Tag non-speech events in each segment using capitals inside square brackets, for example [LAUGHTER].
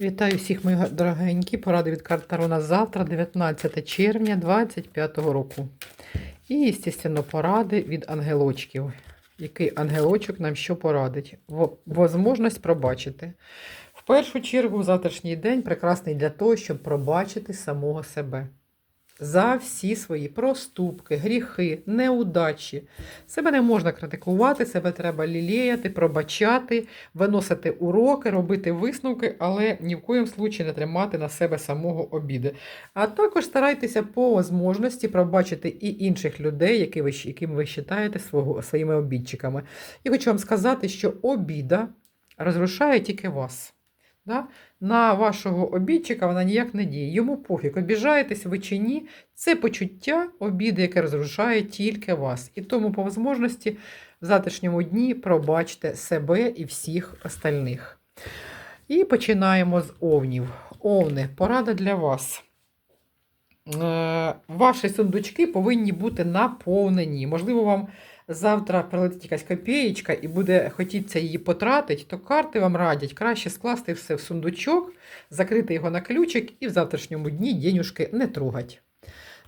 Вітаю всіх, мої дорогенькі. Поради від карт Таро на завтра, 19 червня 2025 року. І, звісно, поради від ангелочків. Який ангелочок нам що порадить? Во- Возможність пробачити. В першу чергу, завтрашній день прекрасний для того, щоб пробачити самого себе. За всі свої проступки, гріхи, неудачі. Себе не можна критикувати, себе треба лілеяти, пробачати, виносити уроки, робити висновки, але ні в коїм случаї не тримати на себе самого обіди. А також старайтеся по можливості пробачити і інших людей, які ви, яким ви вважаєте своїми обідчиками. І хочу вам сказати, що обіда розрушає тільки вас. Да? На вашого обідчика вона ніяк не діє. Йому пофіг, обіжаєтесь ви чи ні. Це почуття обіди, яке розрушає тільки вас. І тому, по можливості, в завтрашньому дні пробачте себе і всіх остальних. І починаємо з овнів. Овни, порада для вас. Е, Ваші сундучки повинні бути наповнені. Можливо, вам завтра прилетить якась копієчка і буде хотіться її потратити, то карти вам радять краще скласти все в сундучок, закрити його на ключик і в завтрашньому дні денюжки не трогать.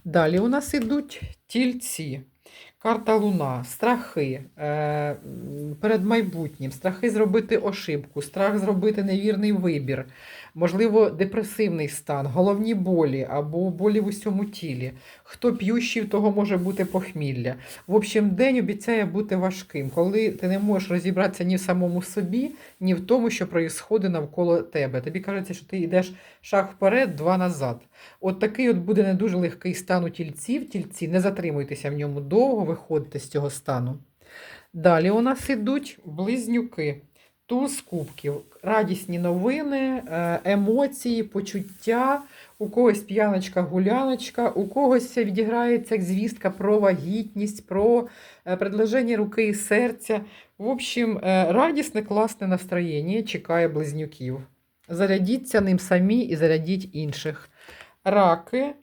Далі у нас ідуть тільці. Карта Луна, страхи е, перед майбутнім, страхи зробити ошибку, страх зробити невірний вибір, можливо, депресивний стан, головні болі або болі в усьому тілі. Хто п'ющий, в того може бути похмілля. В общем, день обіцяє бути важким, коли ти не можеш розібратися ні в самому собі, ні в тому, що проїсходить навколо тебе. Тобі кажеться, що ти йдеш шаг вперед, два назад. От такий от буде не дуже легкий стан у тільців. Тільці, не затримуйтеся в ньому довго, виходьте з цього стану. Далі у нас ідуть близнюки. Туз кубків, радісні новини, е, емоції, почуття, у когось п'яночка, гуляночка, у когось відіграється звістка про вагітність, про е, предложення руки і серця. В общем, е, радісне, класне настроєння чекає близнюків. Зарядіться ним самі і зарядіть інших. Раки,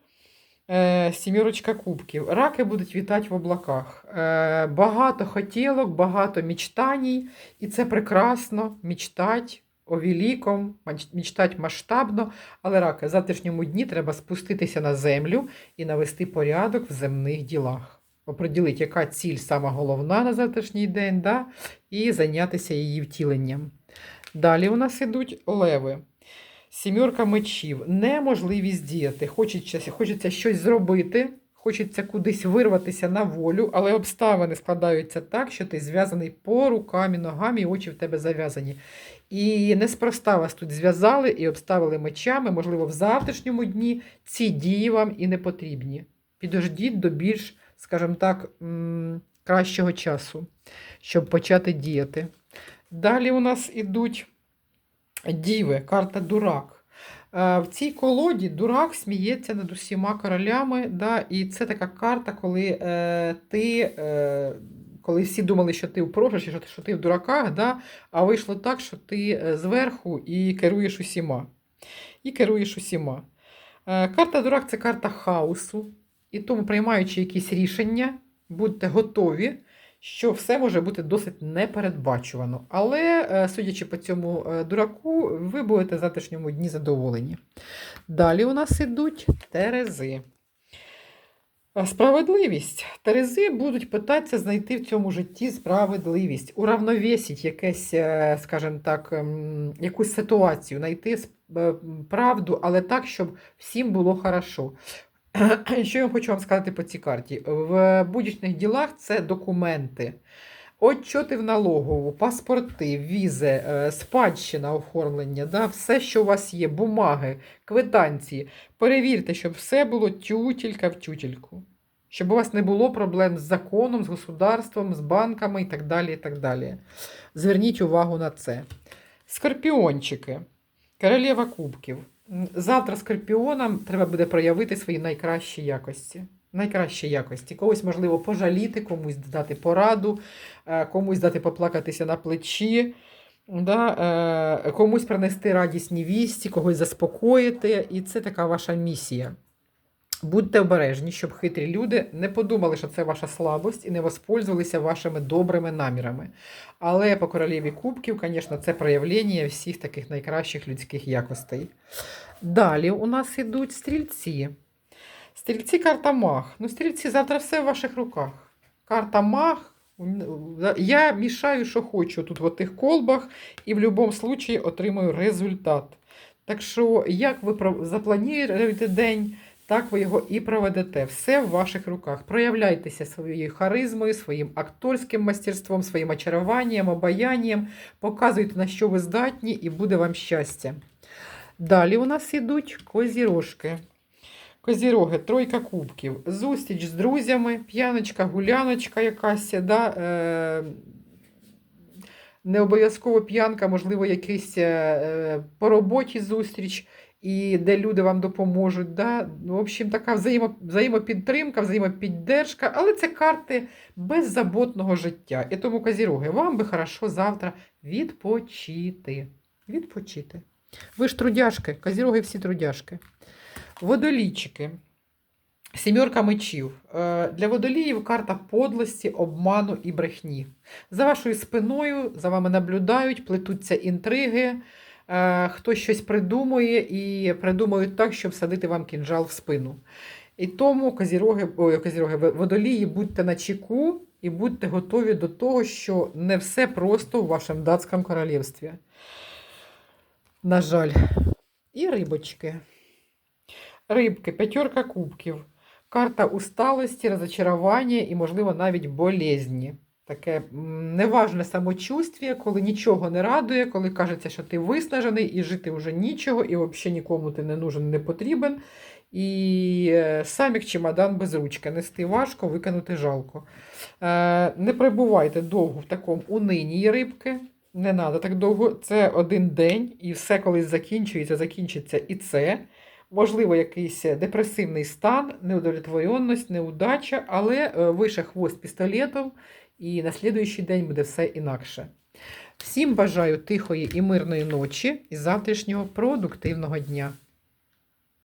сімірочка кубків. Раки будуть вітати в облаках. Е, багато хотілок, багато мічтаній, і це прекрасно мічтать о великом, мічтать масштабно. Але раки, в завтрашньому дні треба спуститися на землю і навести порядок в земних ділах. Оприділити, яка ціль сама головна на завтрашній день, да? і зайнятися її втіленням. Далі у нас ідуть леви. Сімерка мечів, неможливість діяти. Хочеться, хочеться щось зробити, хочеться кудись вирватися на волю, але обставини складаються так, що ти зв'язаний по рукам і ногам, і очі в тебе зав'язані. І неспроста вас тут зв'язали і обставили мечами. Можливо, в завтрашньому дні ці дії вам і не потрібні. Підождіть до більш, скажімо так, кращого часу, щоб почати діяти. Далі у нас ідуть Діви, карта Дурак. Е, В цій колоді дурак сміється над усіма королями. Да? І це така карта, коли е, ти. Е, коли всі думали, що ти в програші, що ти, що ти в дураках, да? а вийшло так, що ти е, зверху і керуєш усіма. І керуєш усіма. Е, Карта дурак це карта хаосу. І тому, приймаючи якісь рішення, будьте готові, що все може бути досить непередбачувано. Але, е, судячи по цьому е, дураку, ви будете в завтрашньому дні задоволені. Далі у нас ідуть терези. Справедливість. Терези будуть питатися знайти в цьому житті справедливість, уравновесить якесь, е, скажімо так, ем, якусь ситуацію, знайти правду, але так, щоб всім було хорошо. [CLEARS THROAT] Що я хочу вам сказати по цій карті? В будь-яких ділах це документи. Отчоти в налогову, паспорти, візи, е, спадщина оформлення, да, все, що у вас є, бумаги, квитанції. Перевірте, щоб все було тютілька в тютельку. Щоб у вас не було проблем з законом, з государством, з банками і так далі. і так далі. Зверніть увагу на це. Скорпіончики. Королева кубків. Завтра скорпіонам треба буде проявити свої найкращі якості. Найкращі якості. Когось, можливо, пожаліти, комусь дати пораду, е, комусь дати поплакатися на плечі, да, е, комусь принести радісні вісті, когось заспокоїти. І це така ваша місія. Будьте обережні, щоб хитрі люди не подумали, що це ваша слабость і не воспользувалися вашими добрими намірами. Але по королеві кубків, звісно, це проявлення всіх таких найкращих людських якостей. Далі у нас ідуть стрільці. Стрільці карта маг. Ну, стрільці, завтра все в ваших руках. Карта маг. Я мішаю, що хочу тут в тих колбах, і в будь-якому випадку отримую результат. Так що, як ви заплануєте день, так ви його і проведете. Все в ваших руках. Проявляйтеся своєю харизмою, своїм акторським мастерством, своїм очаруванням, обаянням. Показуйте, на що ви здатні, і буде вам щастя. Далі у нас ідуть козірожки. Козіроги, тройка кубків, зустріч з друзями, п'яночка, гуляночка якась, да, е, не обов'язково п'янка, можливо, якийсь е, по роботі зустріч, і де люди вам допоможуть. Да? Ну, В общем, така взаємо, взаємопідтримка, взаємопіддержка, але це карти беззаботного життя. І тому, козіроги, вам би хорошо завтра відпочити. Відпочити. Ви ж трудяшки, козіроги всі трудяшки. Водолійчики. Сімерка мечів. Е, Для водоліїв карта подлості, обману і брехні. За вашою спиною, за вами наблюдають, плетуться інтриги, хтось щось придумує і придумують так, щоб садити вам кінжал в спину. І тому козіроги, ой, козіроги, водолії, будьте на чеку і будьте готові до того, що не все просто в вашому датському королівстві. На жаль. І рибочки. Рибки, п'ятерка кубків. Карта усталості, розочарування і, можливо, навіть болезні. Таке неважне самочувствие, коли нічого не радує, коли кажеться, що ти виснажений і жити вже нічого, і взагалі нікому ти не нужен, не потрібен. І е, сам як чемодан без ручки. Нести важко, викинути жалко. Е, не перебувайте довго в такому унинні рибки. Не треба так довго. Це один день, і все колись закінчується, закінчиться і це. Можливо, якийсь депресивний стан, неудовлетворенність, неудача, але е, вище хвост пістолетом, і на слідуючий день буде все інакше. Всім бажаю тихої і мирної ночі і завтрашнього продуктивного дня.